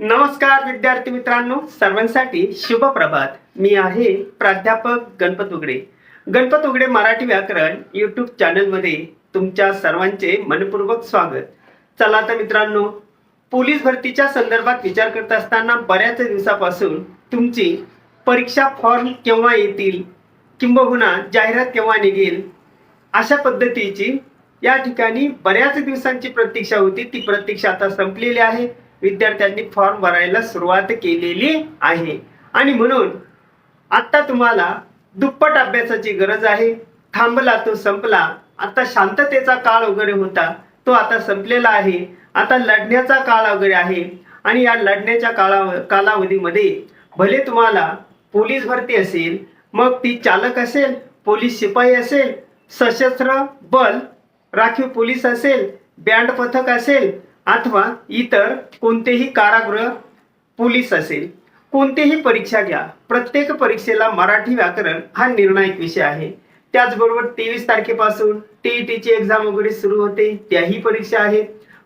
नमस्कार विद्यार्थी मित्रांनो सर्वांसाठी शुभ प्रभात मी आहे प्राध्यापक गणपत उगडे. गणपत उगडे मराठी व्याकरण युट्यूब चॅनलमध्ये तुमच्या सर्वांचे मनपूर्वक स्वागत. चला तर मित्रांनो पोलीस भरतीच्या संदर्भात विचार करत असताना बऱ्याच दिवसापासून तुमची परीक्षा फॉर्म केव्हा येतील किंबहुना जाहिरात केव्हा निघेल अशा पद्धतीची या ठिकाणी बऱ्याच दिवसांची प्रतीक्षा होती. ती प्रतीक्षा आता संपलेली आहे. विद्यार्थ्यांनी फॉर्म भरायला सुरुवात केलेली आहे. आणि म्हणून आत्ता तुम्हाला दुप्पट अभ्यासाची गरज आहे. थांबला तो संपला. आता शांततेचा काळ वगैरे होता. तो आता संपलेला आहे. आता लढण्याचा काळ वगैरे आहे. आणि या लढण्याच्या काळा कालावधीमध्ये भले तुम्हाला पोलीस भरती असेल मग ती चालक असेल पोलीस शिपाई असेल सशस्त्र बल राखीव पोलीस असेल बँड पथक असेल अथवा इतर कोणतेही कारागृह पोलीस असेल कोणतेही परीक्षा घ्या. प्रत्येक परीक्षेला मराठी व्याकरण हा निर्णायक विषय आहे. त्याचबरोबर तेवीस तारखेपासून टीईटीची एक्झाम वगैरे सुरू होते. त्याही परीक्षा आहेत.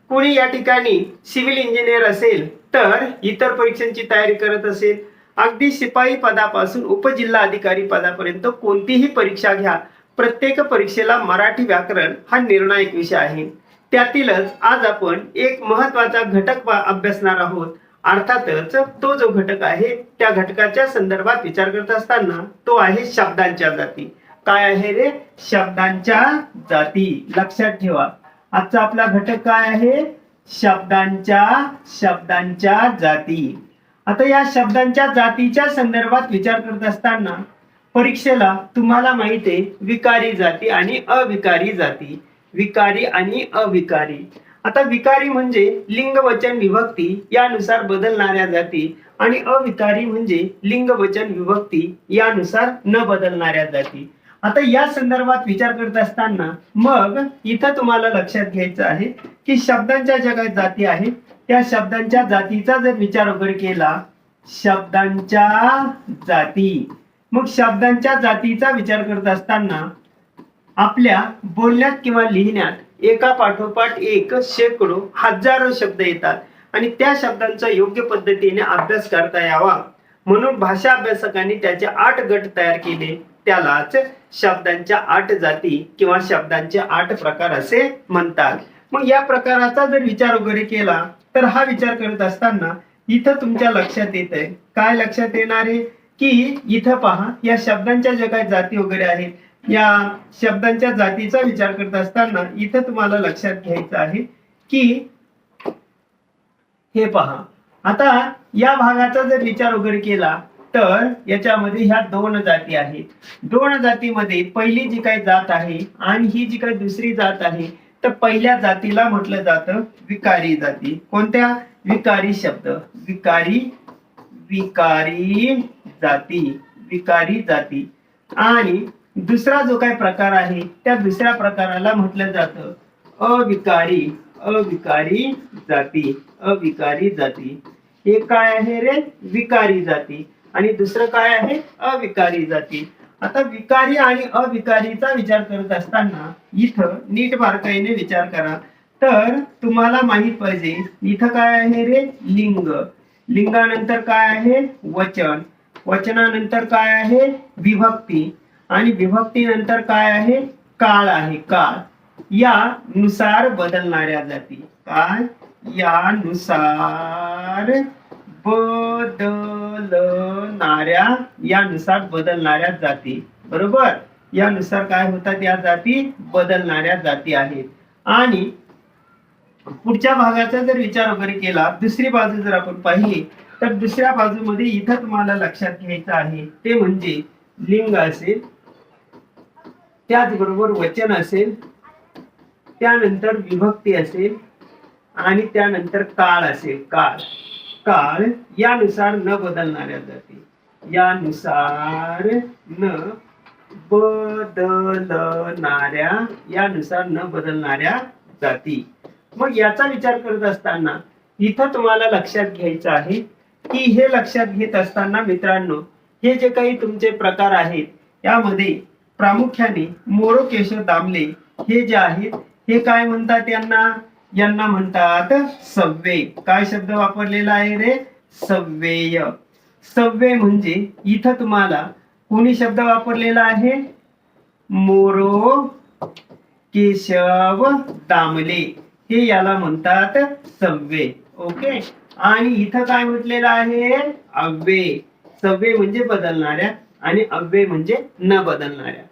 कोणी या ठिकाणी सिव्हिल इंजिनियर असेल तर इतर परीक्षांची तयारी करत असेल अगदी शिपाई पदापासून उपजिल्हा अधिकारी पदापर्यंत कोणतीही परीक्षा घ्या. प्रत्येक परीक्षेला मराठी व्याकरण हा निर्णायक विषय आहे. त्यातीलच आज आपण एक महत्त्वाचा घटक अभ्यासणार आहोत. अर्थातच तो जो घटक आहे त्या घटकाच्या संदर्भात विचार करत असताना तो आहे शब्दांच्या जाती. काय आहे रे? शब्दांच्या जाती. लक्षात ठेवा. आजचा आपला घटक काय आहे? शब्दांच्या शब्दांच्या जाती. आता या शब्दांच्या जातीच्या संदर्भात विचार करत असताना परीक्षेला तुम्हाला माहिती आहे विकारी जाती आणि अविकारी जाती. विकारी आणि अविकारी. आता विकारी म्हणजे लिंग वचन विभक्ती यानुसार बदलणाऱ्या जाती आणि अविकारी म्हणजे लिंग वचन विभक्ती यानुसार न बदलणाऱ्या जाती. आता या संदर्भात विचार करत असताना मग इथं तुम्हाला लक्षात घ्यायचं आहे की शब्दांच्या ज्या काही जाती आहेत. त्या शब्दांच्या जातीचा जर विचार वगैरे केला शब्दांच्या जाती. मग शब्दांच्या जातीचा विचार करत असताना आपल्या बोलण्यात किंवा लिहिण्यात एका पाठोपाठ एक शेकडो हजारो शब्द येतात आणि त्या शब्दांचा योग्य पद्धतीने अभ्यास करता यावा. म्हणून भाषा अभ्यासकांनी त्याचे आठ गट तयार केले. त्यालाच शब्दांच्या आठ जाती किंवा शब्दांचे आठ प्रकार असे म्हणतात. मग या प्रकाराचा जर विचार वगैरे केला तर हा विचार करत असताना इथं तुमच्या लक्षात येत आहे काय लक्षात येणार आहे? की इथं पहा या शब्दांच्या ज्या जाती वगैरे आहेत. या शब्दांच्या जातीचा विचार करत असताना इथं तुम्हाला लक्षात घ्यायचं आहे की हे पहा. आता या भागाचा जर विचार वगैरे केला तर याच्यामध्ये ह्या दोन जाती आहेत. दोन जातीमध्ये पहिली जी काही जात आहे आणि ही जी काही दुसरी जात आहे तर पहिल्या जातीला म्हटलं जातं विकारी जाती. कोणत्या? विकारी शब्द. विकारी विकारी जाती. विकारी जाती. आणि दुसरा जो काही प्रकार आहे त्या दुसऱ्या प्रकाराला म्हटलं जातं. अविकारी अविकारी जाती अविकारी जाती. हे काय आहे रे? विकारी जाती. आणि दुसरं काय आहे? अविकारी जाती. आता विकारी आणि अविकारीचा विचार करत असताना इथं नीट बारकाईने विचार करा. तर तुम्हाला माहीत पाहिजे इथं काय आहे रे? लिंग. लिंगानंतर काय आहे? वचन. वचनानंतर काय आहे? विभक्ती. आणि विभक्तीनंतर काय आहे? काळ आहे. काळ. यानुसार बदलणाऱ्या जाती. काय यानुसार बदलणाऱ्या यानुसार बदलणाऱ्या जाती. बरोबर? यानुसार काय होतात या जाती? बदलणाऱ्या जाती आहेत. आणि पुढच्या भागाचा जर विचार वगैरे केला दुसरी बाजू जर आपण पाहिली तर दुसऱ्या बाजूमध्ये इथं तुम्हाला लक्षात घ्यायचं आहे. ते म्हणजे लिंग असेल त्याचबरोबर वचन असेल त्यानंतर विभक्ती असेल आणि त्यानंतर काळ असेल. काळ. काळ यानुसार न बदलणाऱ्या जाती. यानुसार न बदलणाऱ्या यानुसार न बदलणाऱ्या जाती. मग याचा विचार करत असताना इथं तुम्हाला लक्षात घ्यायचं आहे की हे लक्षात घेत असताना मित्रांनो हे जे काही तुमचे प्रकार आहेत यामध्ये प्रामुख्याने मोरो केशव दामले हे जे आहेत हे काय म्हणतात यांना? यांना म्हणतात सव्वे काय शब्द वापरलेला आहे रे? सव्वेय सव्वे म्हणजे इथं तुम्हाला कोणी शब्द वापरलेला आहे? मोरो केशव दामले हे याला म्हणतात सव्वे ओके? आणि इथं काय म्हटलेलं आहे? अव्वे सव्वे म्हणजे बदलणाऱ्या आणि अव्वे म्हणजे न बदलणाऱ्या.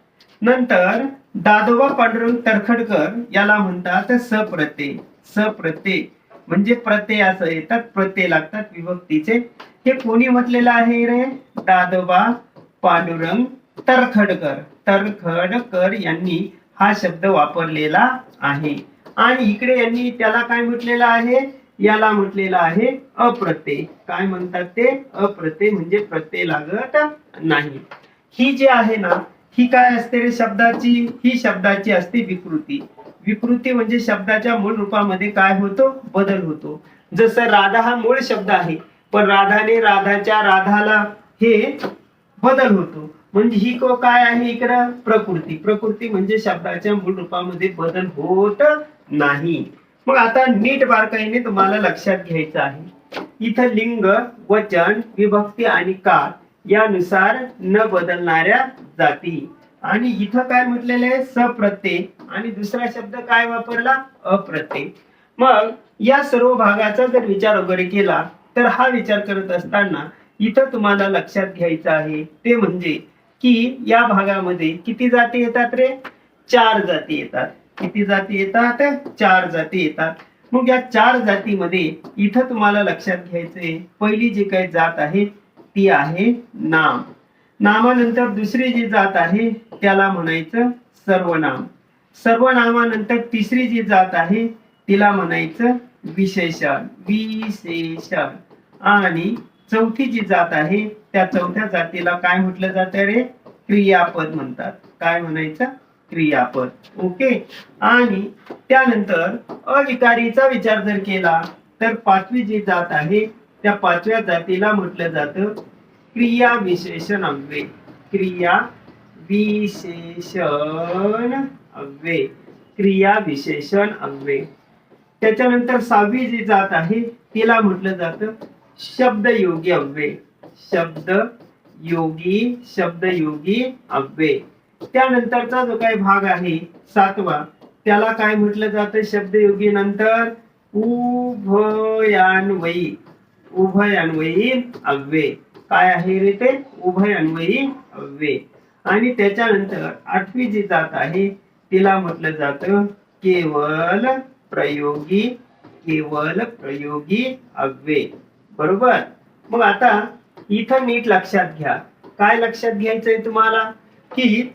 नंतर दादोबा पांडुरंग तरखडकर याला म्हणतात सप्रते सप्रते. म्हणजे प्रत्ययाचं येतात प्रत्यय लागतात विभक्तीचे. हे कोणी म्हटलेलं आहे रे? दादोबा पांडुरंग तरखडकर तरखडकर यांनी हा शब्द वापरलेला आहे. आणि इकडे यांनी त्याला काय म्हटलेलं आहे? याला म्हटलेलं आहे अप्रत्यय काय म्हणतात ते? अप्रत्यय म्हणजे प्रत्यय लागत नाही. ही जी आहे ना ही काय असते? रे शब्दाची ही शब्दाची असते विकृती. विकृती म्हणजे शब्दाच्या मूळ रूपामध्ये काय होतो? बदल होतो. जसं राधा हा मूळ शब्द आहे पण राधाने राधाच्या राधाला हे बदल होतो. म्हणजे ही को काय आहे इकडं? प्रकृती. प्रकृती म्हणजे शब्दाच्या मूळ रूपामध्ये बदल होत नाही. मग आता नीट बारकाईने तुम्हाला लक्षात घ्यायचं आहे. इथं लिंग वचन विभक्ती आणि काळ यानुसार न बदलणाऱ्या जाती. आणि इथं काय म्हटलेलं आहे? सप्रत्यय. आणि दुसरा शब्द काय वापरला? अप्रत्यय. मग या सर्व भागाचा जर विचार वगैरे केला तर हा विचार करत असताना इथं तुम्हाला लक्षात घ्यायचं आहे. ते म्हणजे की या भागामध्ये किती जाती येतात रे? चार जाती येतात. किती जाती येतात? चार जाती येतात. मग या चार जातीमध्ये इथं तुम्हाला लक्षात घ्यायचंय. पहिली जी काही जात आहे ती आहे नाम. नामानंतर दुसरी जी जात आहे त्याला म्हणायचं सर्वनाम. सर्वनामानंतर तिसरी जी जात आहे तिला म्हणायचं विशेषण. विशेषण. आणि चौथी जी जात आहे त्या चौथ्या जातीला काय म्हटलं जात रे? क्रियापद म्हणतात. काय म्हणायचं? क्रियापद. ओके? आणि त्यानंतर अविकारीचा विचार जर केला तर पाचवी जी जात आहे त्या पाचव्या जातीला म्हटलं जातं क्रिया विशेषण अव्यय. क्रिया विशेषण अव्यय. क्रिया विशेषण अव्यय. त्याच्यानंतर सहावी जी जात आहे तिला म्हटलं जातं शब्दयोगी अव्यय. शब्द योगी शब्द योगी अव्यय. त्यानंतरचा जो काही भाग आहे सातवा त्याला काय म्हटलं जातं? शब्दयोगी नंतर उभयान्वयी. उभयान्वयी अव्यय. काय आहे रे ते? उभयान्वयी अव्यय. आणि त्याच्यानंतर आठवी जी जात आहे तिला म्हटलं जात केवल प्रयोगी केवल प्रयोगी अव्यय. बरोबर? मग आता इथं नीट लक्षात घ्या. काय लक्षात घ्यायचंय तुम्हाला? की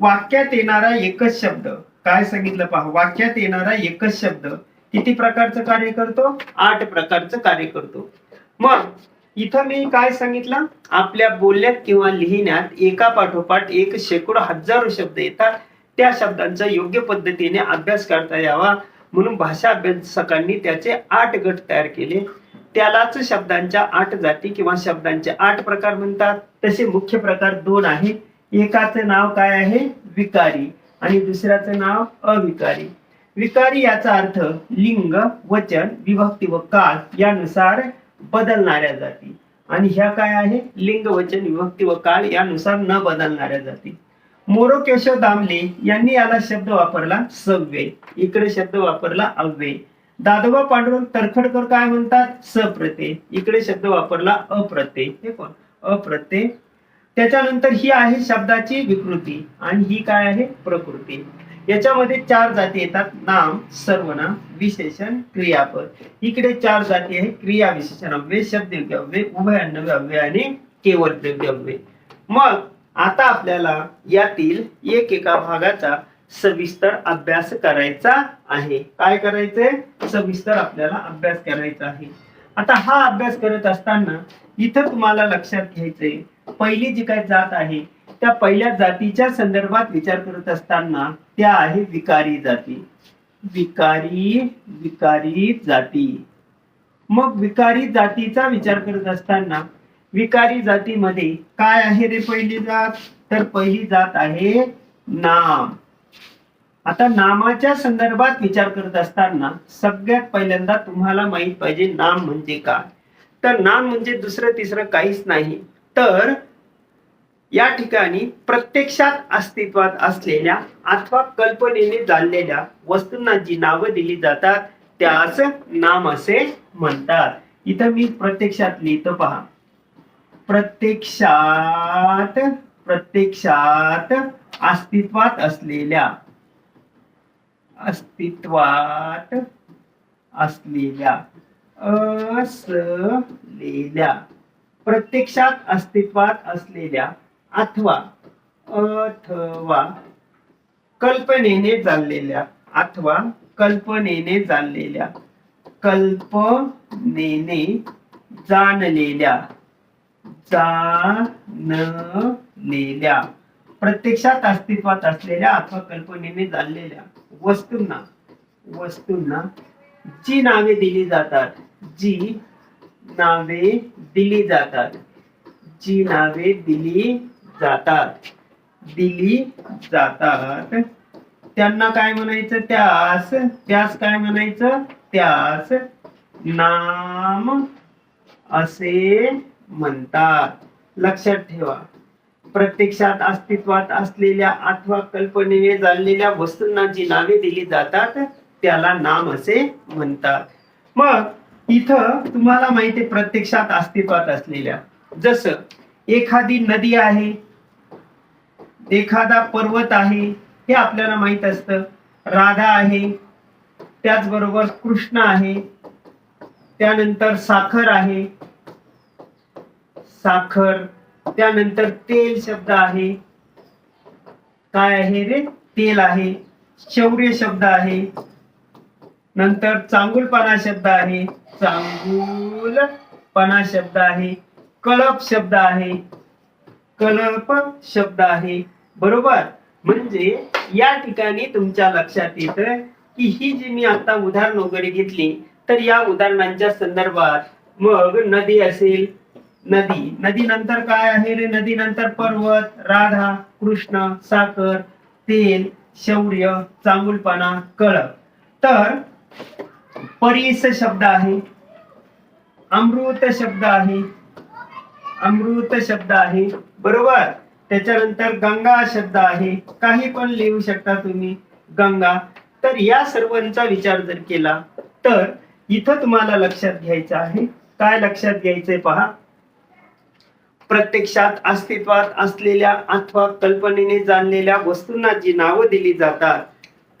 वाक्यात येणारा एकच शब्द. काय सांगितलं पहा? वाक्यात येणारा एकच शब्द किती प्रकारचं कार्य करतो? आठ प्रकारचं कार्य करतो. मग इथं मी काय सांगितलं? आपल्या बोलण्यात किंवा लिहिण्यात एका पाठोपाठ एक शेकडो हजारो शब्द येतात. त्या शब्दांचा योग्य पद्धतीने अभ्यास करता यावा. म्हणून भाषा अभ्यासकांनी त्याचे आठ गट तयार केले. त्यालाच शब्दांच्या आठ जाती किंवा शब्दांचे आठ प्रकार म्हणतात. तसे मुख्य प्रकार दोन आहे. एकाचं नाव काय आहे? विकारी. आणि दुसऱ्याचं नाव अविकारी. विकारी याचा अर्थ लिंग वचन विभक्ती व काळ यानुसार बदलणाऱ्या जाती. आणि ह्या काय आहे? लिंग वचन विभक्ती व काळ यानुसार न बदलणाऱ्या जाती. मोरो केशव दामले यांनी याला शब्द वापरला सव्य इकडे शब्द वापरला अव्यय दादोबा पांडुरंग तरखडकर काय म्हणतात? सप्रत्यय इकडे शब्द वापरला अप्रत्यय हे कोण? अप्रत्यय त्याच्यानंतर ही आहे शब्दाची विकृती. आणि ही काय आहे? प्रकृती. याच्यामध्ये चार जाती येतात. नाम सर्वनाम विशेषण क्रियापद. इकडे चार जाती आहे क्रिया विशेषण अव्यय शब्द अव्यय उभय अन्नव्य अव्यय आणि केवळ द्रव्य अव्यय. मग आता आपल्याला यातील एक एका भागाचा सविस्तर अभ्यास करायचा आहे. काय करायचंय? सविस्तर आपल्याला अभ्यास करायचा आहे. आता हा अभ्यास करत असताना इथं तुम्हाला लक्षात घ्यायचंय. पहिली जी काय जात आहे त्या पहिल्या जातीच्या संदर्भात विचार करत असताना त्या आहे विकारी जाती. विकारी विकारी जाती. मग विकारी जातीचा विचार करत असताना विकारी जातीमध्ये काय आहे रे पहिली जात? तर पहिली जात आहे नाम. आता नामाच्या संदर्भात विचार करत असताना सगळ्यात पहिल्यांदा तुम्हाला माहीत पाहिजे नाम म्हणजे काय? तर नाम म्हणजे दुसरं तिसरं काहीच नाही. तर या ठिकाणी प्रत्यक्षात अस्तित्वात असलेल्या अथवा कल्पनेने जाणलेल्या वस्तूंना जी नावं दिली जातात त्यास नाम असे म्हणतात. इथं मी प्रत्यक्षात लिहितो पहा. प्रत्यक्षात प्रत्यक्षात अस्तित्वात असलेल्या अस्तित्वात असलेल्या असलेल्या. प्रत्यक्षात अस्तित्वात असलेल्या अथवा अथवा कल्पनेने जाणलेल्या अथवा कल्पनेने जाणलेल्या कल्पनेने जाणलेल्या जाणलेल्या प्रत्यक्षात अस्तित्वात असलेल्या अथवा कल्पनेने जाणलेल्या वस्तूंना वस्तूंना जी नावे दिली जातात जी नावे दिली जातात. जी नावे दिली जातात दिली जातात. त्यांना काय म्हणायचं? त्यास. त्यास काय म्हणायचं? त्यास नाम असे म्हणतात. लक्षात ठेवा. प्रत्यक्षात अस्तित्वात असलेल्या अथवा कल्पनेने जाणलेल्या वस्तूंना जी नावे दिली जातात त्याला नाम असे म्हणतात. मग इथं तुम्हाला माहिती आहे प्रत्यक्षात अस्तित्वात असलेल्या. जसं एखादी नदी आहे एखादा पर्वत आहे हे आपल्याला माहीत असतं. राधा आहे त्याचबरोबर कृष्ण आहे त्यानंतर साखर आहे. साखर त्यानंतर तेल शब्द आहे. काय आहे रे? तेल आहे. शौर्य शब्द आहे. नंतर चांगुलपणा शब्द आहे. चांगुलपणा शब्द आहे. कळप शब्द आहे. कलप शब्द आहे. बरोबर? म्हणजे या ठिकाणी तुमच्या लक्षात येत की ही जी मी आता उदाहरण वगैरे घेतली तर या उदाहरणांच्या संदर्भात मग नदी असेल नदी. नदी नंतर काय आहे रे नदी नंतर पर्वत राधा कृष्ण साखर तेल शौर्य चांगुलपणा कळप. तर परीस शब्द आहे. अमृत शब्द आहे. अमृत शब्द आहे. बरोबर? त्याच्यानंतर गंगा शब्द आहे. काही पण लिहू शकता तुम्ही. गंगा. तर या सर्वांचा विचार जर केला तर इथं तुम्हाला लक्षात घ्यायचं आहे. काय लक्षात घ्यायचंय पहा. प्रत्यक्षात अस्तित्वात असलेल्या अथवा कल्पनेने जाणलेल्या वस्तूंना जी नावं दिली जातात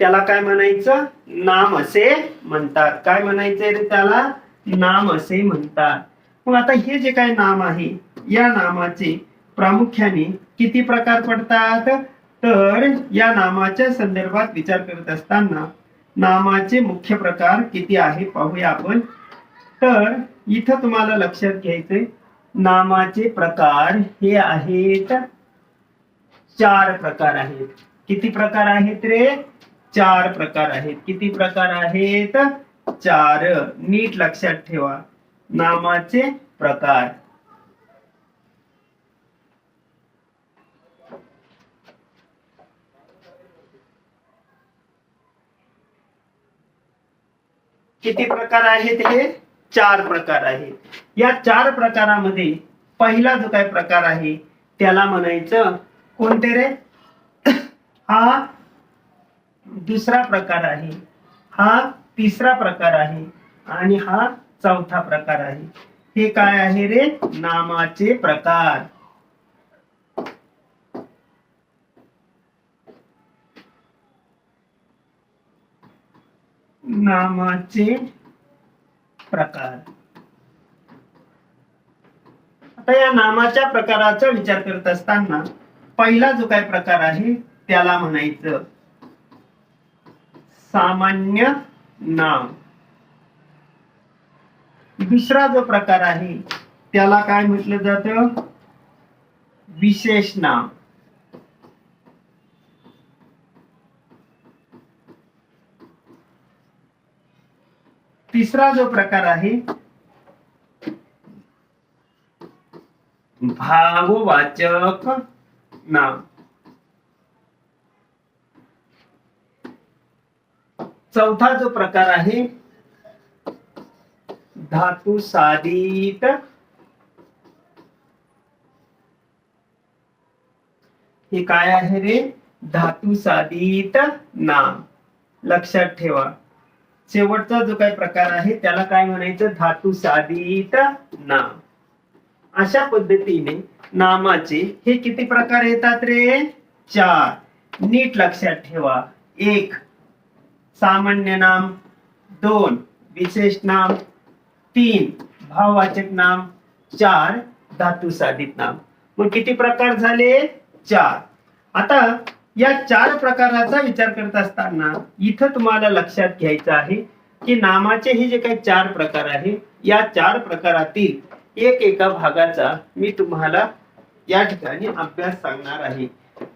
त्याला काय म्हणायचं? नाम असे म्हणतात. काय म्हणायचे रे त्याला? नाम असे म्हणतात. मग आता हे जे काय नाम आहे या नामाचे प्रामुख्याने किती प्रकार पडतात? तर या नामाच्या संदर्भात विचार करत असताना नामाचे मुख्य प्रकार किती आहे पाहूया आपण. तर इथं तुम्हाला लक्षात घ्यायचंय नामाचे प्रकार हे आहेत चार प्रकार आहेत. किती प्रकार आहेत रे? चार प्रकार आहेत. किती प्रकार आहेत? चार. नीट लक्षात ठेवा. नामाचे प्रकार. किती प्रकार आहेत हे? चार प्रकार आहेत. या चार प्रकारामध्ये पहिला जो काय प्रकार आहे त्याला म्हणायचं कोणते रे? हा? दुसरा प्रकार आहे. हा तिसरा प्रकार आहे आणि हा चौथा प्रकार आहे. हे काय आहे रे? नामाचे प्रकार. नामाचे प्रकार. आता या नामाच्या प्रकाराचा विचार करत असताना पहिला जो काय प्रकार आहे त्याला म्हणायचं. सामान्य नाम. दुसरा जो प्रकार आहे त्याला काय म्हटलं जात? विशेष नाम. तिसरा जो प्रकार आहे भाववाचक नाम. चौथा जो प्रकार आहे धातू साधित. हे काय आहे रे? धातू साधित नाम. लक्षात ठेवा. शेवटचा जो काही प्रकार आहे त्याला काय म्हणायचं? धातू साधित नाम. अशा पद्धतीने नामाचे हे किती प्रकार येतात रे? चार. नीट लक्षात ठेवा. एक सामान्य नाम दोन विशेष नाम तीन भाववाचक नाम चार धातू साधित नाम. मग किती प्रकार झाले? चार. आता या चार प्रकाराचा विचार करत असताना इथं तुम्हाला लक्षात घ्यायचं आहे की नामाचे हे जे काही चार प्रकार आहे या चार प्रकारातील एक एका भागाचा मी तुम्हाला या ठिकाणी अभ्यास सांगणार आहे.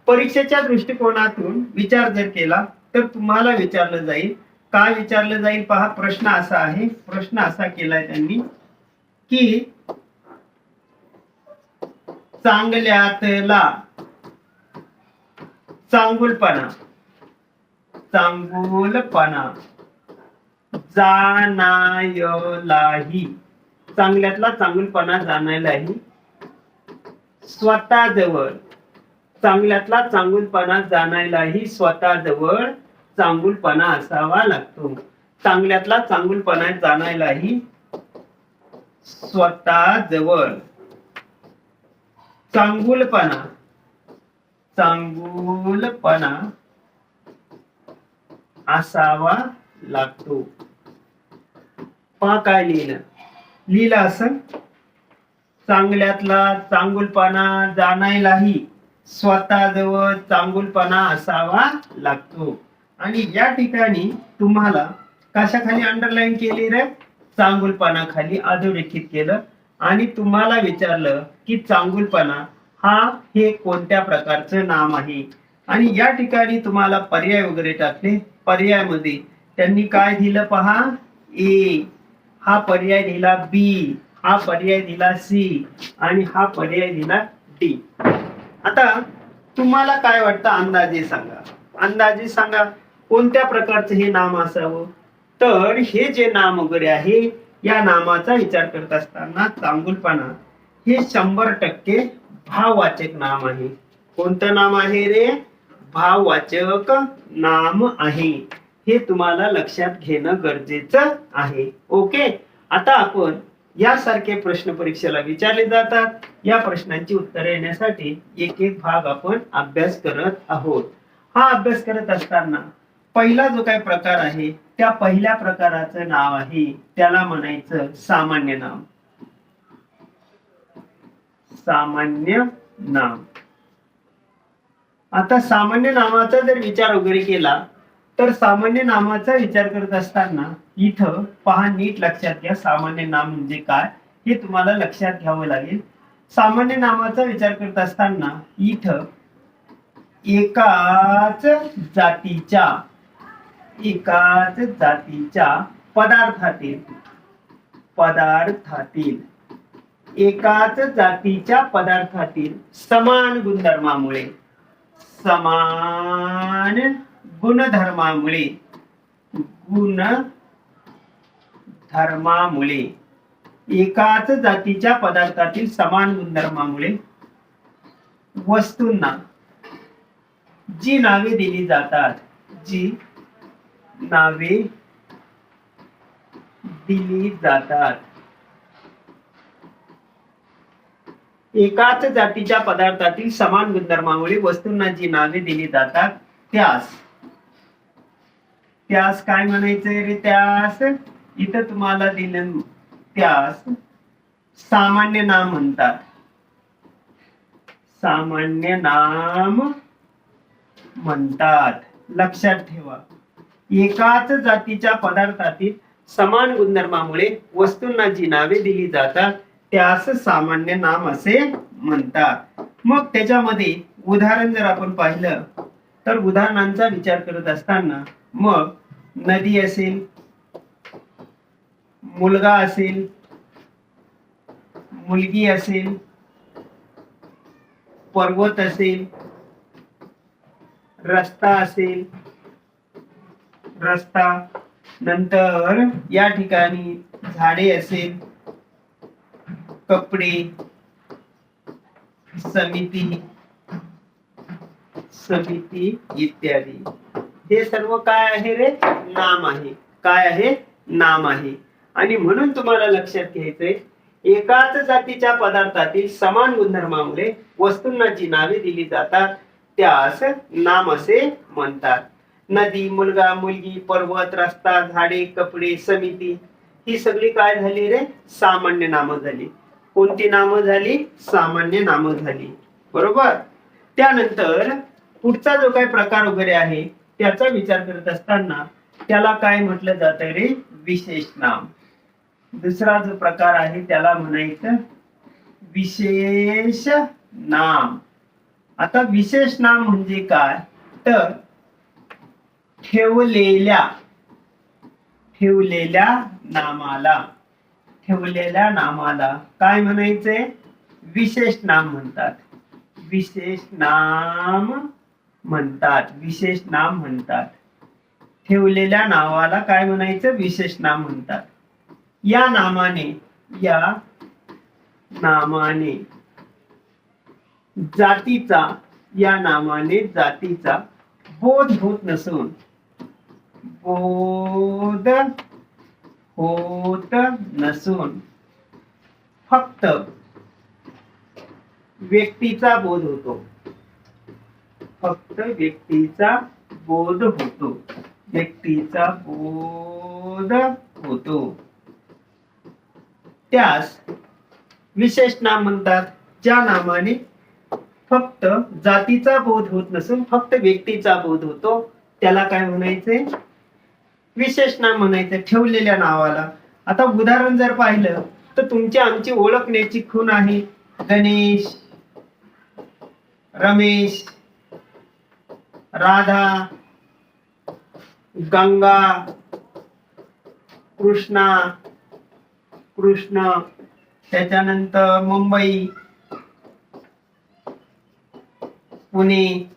परीक्षेच्या दृष्टिकोनातून विचार जर केला तर तुम्हाला विचारलं जाईल. काय विचारलं जाईल? पहा प्रश्न असा आहे. प्रश्न असा केलाय त्यांनी की चांगल्यातला चांगुलपणा चांगुलपणा जाणायलाही चांगल्यातला चांगुलपणा जाणायलाही स्वतःजवळ चांगल्यातला चांगुलपणा जाणायलाही स्वतःजवळ चांगुलपणा असावा लागतो. चांगल्यातला चांगुलपणा जाणायलाही स्वतःजवळ चांगुलपणा चांगुलपणा असावा लागतो. पा काय लिहिलं. लिहिलं असं? चांगल्यातला चांगुलपणा जाणायलाही स्वतःजवळ चांगुलपणा असावा लागतो. आणि या ठिकाणी तुम्हाला कशाखाली अंडरलाईन केली रे? चांगुलपणा खाली अधोरेखित केलं. आणि तुम्हाला विचारलं की चांगुलपणा हा हे कोणत्या प्रकारचं नाम आहे? आणि या ठिकाणी तुम्हाला पर्याय वगैरे टाकले. पर्यायामध्ये त्यांनी काय दिलं पहा? ए. हा पर्याय दिला बी. हा पर्याय दिला सी. आणि हा पर्याय दिला डी. आता तुम्हाला काय वाटतं अंदाजे सांगा. अंदाजे सांगा कोणत्या प्रकारचं हे नाम असावं? तर हे जे नाम वगैरे आहे या नामाचा विचार करत असताना चांगुलपणा हे शंभर टक्के भाववाचक नाम आहे. कोणतं नाम आहे रे? भाववाचक नाम आहे. हे तुम्हाला लक्षात घेणं गरजेचं आहे. ओके? आता आपण यासारखे प्रश्न परीक्षेला विचारले जातात. या प्रश्नांची उत्तरे येण्यासाठी एक एक भाग आपण अभ्यास करत आहोत. हा अभ्यास करत असताना पहिला जो काही प्रकार आहे त्या पहिल्या प्रकाराचं नाव आहे त्याला म्हणायचं सामान्य नाम. सामान्य नाम. आता सामान्य नामाचा जर विचार वगैरे केला तर सामान्य नामाचा विचार करत असताना इथं पहा नीट लक्षात घ्या सामान्य नाम म्हणजे काय? हे तुम्हाला लक्षात घ्यावं लागेल. सामान्य नामाचा विचार करत असताना इथं एकाच जातीच्या एकाच जातीच्या पदार्थातील पदार्थातील एकाच जातीच्या पदार्थातील समान गुणधर्मामुळे समान गुणधर्मामुळे गुण धर्मामुळे एकाच जातीच्या पदार्थातील समान गुणधर्मामुळे वस्तूंना जी नावे दिली जातात जी नावे दिली जातात. एकाच जातीच्या पदार्थातील समान गुणधर्मामुळे वस्तूंना जी नावे दिली जातात त्यास त्यास काय म्हणायचंय रे त्यास? इथं तुम्हाला दिलं त्यास. सामान्य नाम म्हणतात. सामान्य नाम म्हणतात. लक्षात ठेवा. एकाच जातीच्या पदार्थातील समान गुणधर्मामुळे वस्तूंना जी नावे दिली जातात त्यास सामान्य नाम असे म्हणतात. मग त्याच्यामध्ये उदाहरण जर आपण पाहिलं तर उदाहरणांचा विचार करत असताना मग नदी असेल मुलगा असेल मुलगी असेल पर्वत असेल रस्ता असेल रस्ता नंतर या ठिकाणी झाडे असेल कपडे समिती समिती इत्यादी. हे सर्व काय आहे रे? नाम आहे. काय आहे? नाम आहे. आणि म्हणून तुम्हाला लक्षात घ्यायचंय एकाच जातीच्या पदार्थातील समान गुणधर्मामुळे वस्तूंना जी नावे दिली जातात. त्यास नाम असे म्हणतात. नदी मुलगा मुलगी पर्वत रस्ता झाडे कपडे समिती ही सगळी काय झाली रे? सामान्य नामं झाली. कोणती नामं झाली? सामान्य नामं झाली. बरोबर? त्यानंतर पुढचा जो काही प्रकार वगैरे आहे त्याचा विचार करत असताना त्याला काय म्हटलं जात रे? विशेष नाम. दुसरा जो प्रकार आहे त्याला म्हणायचं विशेष नाम. आता विशेष नाम म्हणजे काय? तर ठेवलेल्या ठेवलेल्या नामाला. ठेवलेल्या नामाला काय म्हणायचंय? विशेष नाम म्हणतात. विशेष नाम म्हणतात. विशेष नाम म्हणतात. ठेवलेल्या नावाला काय म्हणायचं? विशेष नाम म्हणतात. या नामाने या नामाने जातीचा या नामाने जातीचा बोध होत नसून बोध होत नसून फक्त व्यक्तीचा बोध होतो. फक्त व्यक्तीचा बोध होतो. व्यक्तीचा बोध होतो. त्यास विशेष नाम म्हणतात. ज्या नामाने फक्त जातीचा बोध होत नसून फक्त व्यक्तीचा बोध होतो त्याला काय म्हणायचे? विशेष नाम म्हणायचं ठेवलेल्या नावाला. आता उदाहरण जर पाहिलं तर तुमची आमची ओळखण्याची खूण आहे. गणेश रमेश राधा गंगा कृष्णा कृष्ण त्याच्यानंतर मुंबई पुणे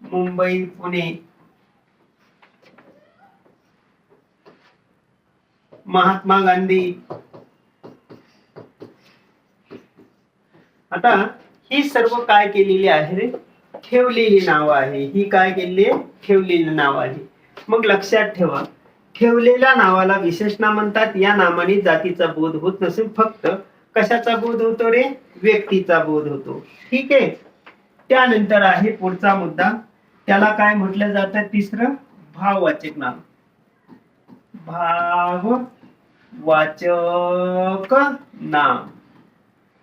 मुंबई पुणे. महात्मा गांधी. आता ही सर्व काय केलेली आहे रे? ठेवलेली नावं आहे. ही काय केली? ठेवलेली नाव आहे. मग लक्षात ठेवा. ठेवलेल्या नावाला विशेष म्हणतात. या नामाने जातीचा बोध होत नसून फक्त कशाचा बोध होतो रे? व्यक्तीचा बोध होतो. ठीक आहे? त्यानंतर आहे पुढचा मुद्दा. त्याला काय म्हटलं जातं? तिसरं भाववाचक नाम भाव वाचक नाम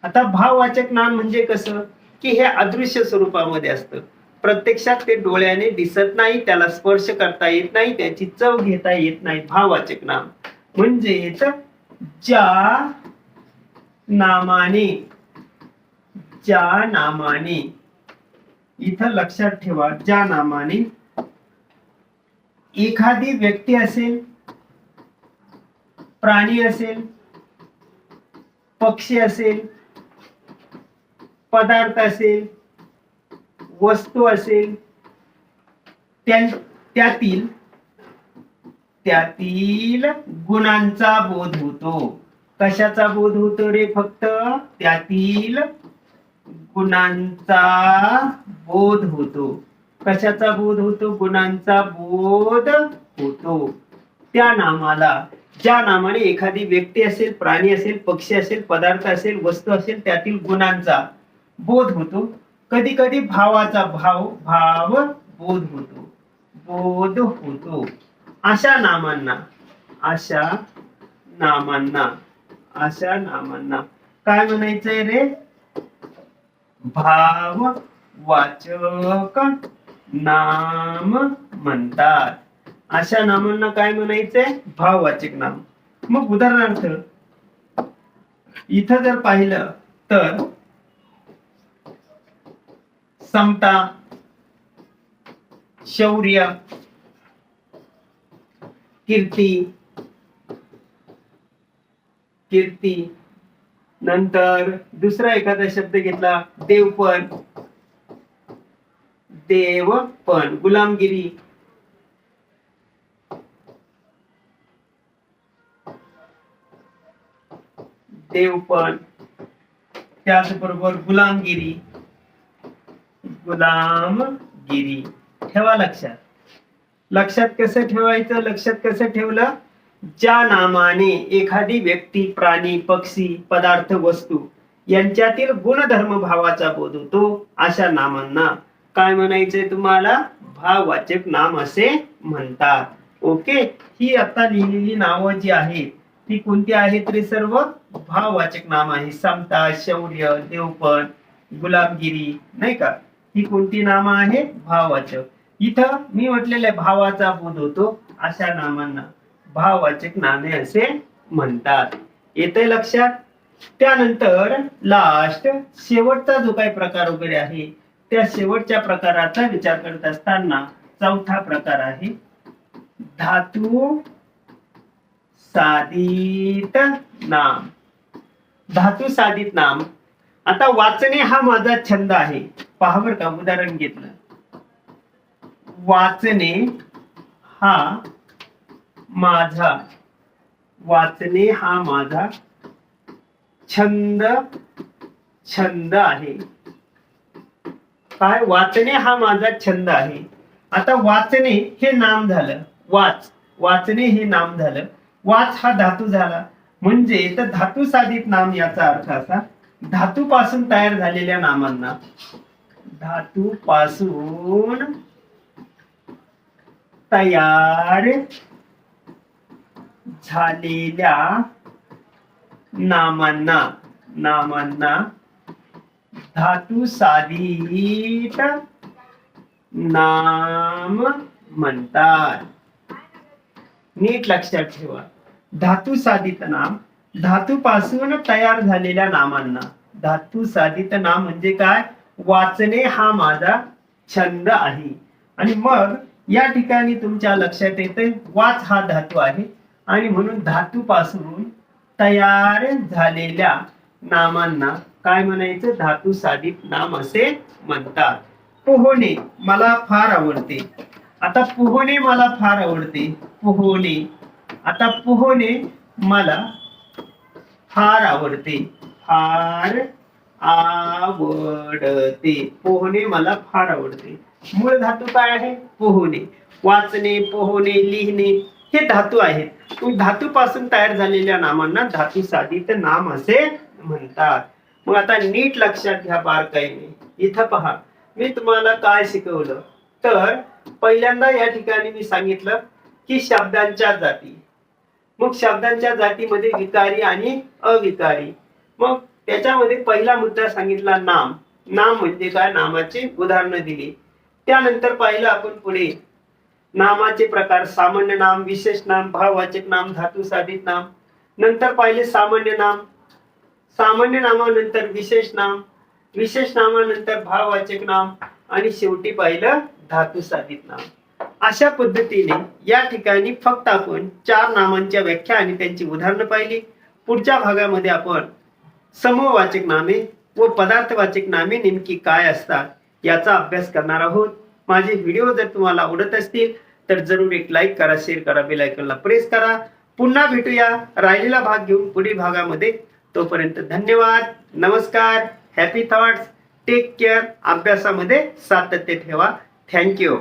आता भाववाचक नाम म्हणजे कसं? की हे अदृश्य स्वरूपामध्ये असतं. प्रत्यक्षात ते डोळ्याने दिसत नाही त्याला स्पर्श करता येत नाही त्याची चव घेता येत नाही भाववाचक नाम. म्हणजेच ज्या नामाने ज्या नामाने इथं लक्षात ठेवा ज्या नामाने एखादी व्यक्ती असेल प्राणी असेल पक्षी असेल पदार्थ असेल वस्तू असेल त्यातील त्यातील गुणांचा बोध होतो. कशाचा बोध होतो रे फक्त? त्यातील गुणांचा बोध होतो. कशाचा बोध होतो? गुणांचा बोध होतो. त्या नामाला ज्या नामाने एखादी व्यक्ती असेल प्राणी असेल पक्षी असेल पदार्थ असेल वस्तू असेल त्यातील गुणांचा बोध होतो. कधी कधी भावाचा भाव भाव बोध होतो. बोध होतो. अशा नामांना. अशा नामांना. अशा नामांना. काय म्हणायचंय रे? भाव वाचक नाम म्हणतात. अशा नामांना काय म्हणायचंय? भाववाचक नाम. मग उदाहरणार्थ इथं जर पाहिलं तर समता शौर्य कीर्ती कीर्ती. नंतर दुसरा एखादा शब्द घेतला देवपण. देवपण गुलामगिरी. देवपण. त्याचबरोबर गुलामगिरी. गुलामगिरी. ठेवा लक्षात. लक्षात कसं ठेवायचं? लक्षात कसं ठेवलं? ज्या नामाने एखादी व्यक्ती प्राणी पक्षी पदार्थ वस्तू यांच्यातील गुणधर्म भावाचा बोध होतो अशा नामांना काय म्हणायचंय तुम्हाला? भाववाचक नाम असे म्हणतात. ओके? ही आता लिहिलेली नावं जी आहेत ती कोणती आहेत रे सर्व? भाववाचक नाम आहे. समता शौर्य देवपण गुलामगिरी नाही का? ही कोणती नाम आहे भाववाचक. इथं मी म्हटलेल्या भावाचा बोध होतो अशा नामांना. भाववाचक नामे असे म्हणतात. येते लक्षात? त्यानंतर लास्ट शेवटचा जो काही प्रकार वगैरे आहे त्या शेवटच्या प्रकाराचा विचार करत असताना चौथा प्रकार आहे धातू साधित नाम. धातू साधित नाम आता वाचणे हा माझा छंद आहे. पहा बर का उदाहरण घेतलं. वाचणे हा माझा वाचणे हा माझा छंद छंद आहे. काय? वाचणे हा माझा छंद आहे. आता वाचणे हे नाम झालं. वाच. वाचणे हे नाम झालं. वाच हा धातू झाला. म्हणजे तर धातू साधित नाम याचा अर्थ असा धातू पासून तयार झालेल्या नामांना धातू पासून तयार झालेल्या नामांना नामांना धातू साधित नाम म्हणतात. नीट लक्षात ठेवा. धातू साधित नाम धातू पासून तयार झालेल्या नामांना. धातू साधित नाम म्हणजे काय? वाचणे हा माझा छंद आहे. आणि मग या ठिकाणी तुमच्या लक्षात येते वाच हा धातू आहे. आणि म्हणून धातू पासून तयार झालेल्या नामांना काय म्हणायचं? धातू साधित नाम असे म्हणतात. पोहणे मला फार आवडते. आता पोहणे मला फार आवडते. पोहणे. आता पोहणे मला फार आवडते फार आवडते. पोहणे मला फार आवडते. मूळ धातू काय आहे? पोहणे. वाचणे पोहणे लिहिणे हे धातू आहेत. मग धातू पासून तयार झालेल्या नामांना धातू साधित नाम असे म्हणतात. मग आता नीट लक्षात घ्या बारकाईने. इथं पहा. मी तुम्हाला काय शिकवलं? तर पहिल्यांदा या ठिकाणी मी सांगितलं की शब्दांच्या जाती. मग शब्दांच्या जातीमध्ये विकारी आणि अविकारी. मग त्याच्यामध्ये पहिला मुद्दा सांगितला नाम. नाम म्हणजे काय? नामाची उदाहरणं दिली. त्यानंतर पाहिलं आपण पुढे. नामाचे प्रकार सामान्य नाम विशेष नाम भाववाचक नाम धातू साधित नाम. नंतर पाहिले सामान्य नाम. सामान्य नामानंतर विशेष नाम. विशेष नामानंतर भाववाचक नाम. आणि शेवटी पाहिलं धातू साधित नाम. अशा पद्धतीने या ठिकाणी फक्त आपण चार नामांच्या व्याख्या आणि त्यांची उदाहरणं पाहिली. पुढच्या भागामध्ये आपण समूहवाचक नामे व पदार्थवाचक नामे नेमकी काय असतात याचा अभ्यास करणार आहोत. माझे व्हिडिओ जर तुम्हाला आवडत असतील तर जरूर एक लाईक करा शेअर करा बेल आयकॉनला प्रेस करा. पुन्हा भेटूया राहिलेला भाग घेऊन पुढील भागामध्ये. तोपर्यंत धन्यवाद नमस्कार हॅपी थॉट्स टेक केअर अभ्यासामध्ये सातत्य ठेवा. थँक्यू